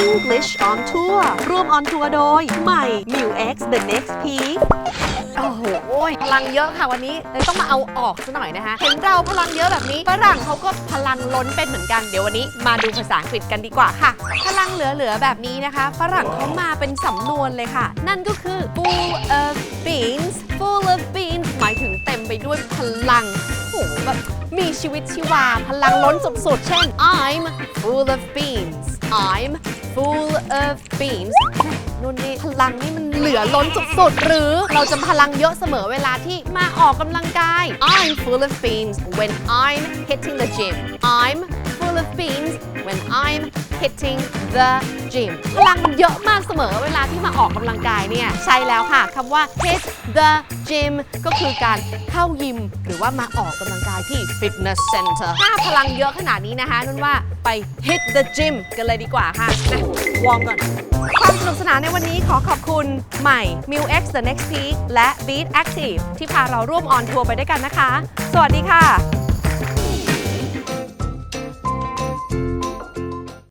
English on Tour ร่วม on tour โดย ใหม่ m i w X The Next Peak โอ้โหพลังเยอะค่ะวันนี้เลยต้องมาเอาออกซะหน่อยนะคะ เห็นเราพลังเยอะแบบนี้ฝรั่งเขาก็พลังล้นเป็นเหมือนกัน เดี๋ยววันนี้มาดูภาษาอังกฤษกันดีกว่าค่ะ พลังเหลือๆแบบนี้นะคะฝรั่งเขามาเป็นสำนวนเลยค่ะ นั่นก็คือ full of beans full of beans หมายถึงเต็มไปด้วยพลังโอ้โหแบบมีชีวิตชีวาพลังล้นสุดๆเช่น I'm full of beans I'm full of beans นุ่นนี่พลังนี่มันเหลือล้นสุดๆ หรือเราจะพลังเยอะเสมอเวลาที่มาออกกำลังกาย I'm full of beans when I'm hitting the gym I'm full of beans when I'm hitting the gym พลังเยอะมากเสมอเวลาที่มาออกกำลังกายเนี่ย ใช่แล้วค่ะคำว่า hit the gym ก็คือการเข้ายิม หรือว่ามาออกกำลังกายที่ fitness center ถ้าพลังเยอะขนาดนี้นะคะนุ่นว่า ไป hit the gym กันเลยดีกว่าค่ะนะวอร์มก่อน ความสนุกสนานในวันนี้ขอขอบคุณใหม่ m i l X The Next Peak และ Beat Active ที่พาเราร่วมออนทัวร์ไปด้วยกันนะคะ สวัสดีค่ะ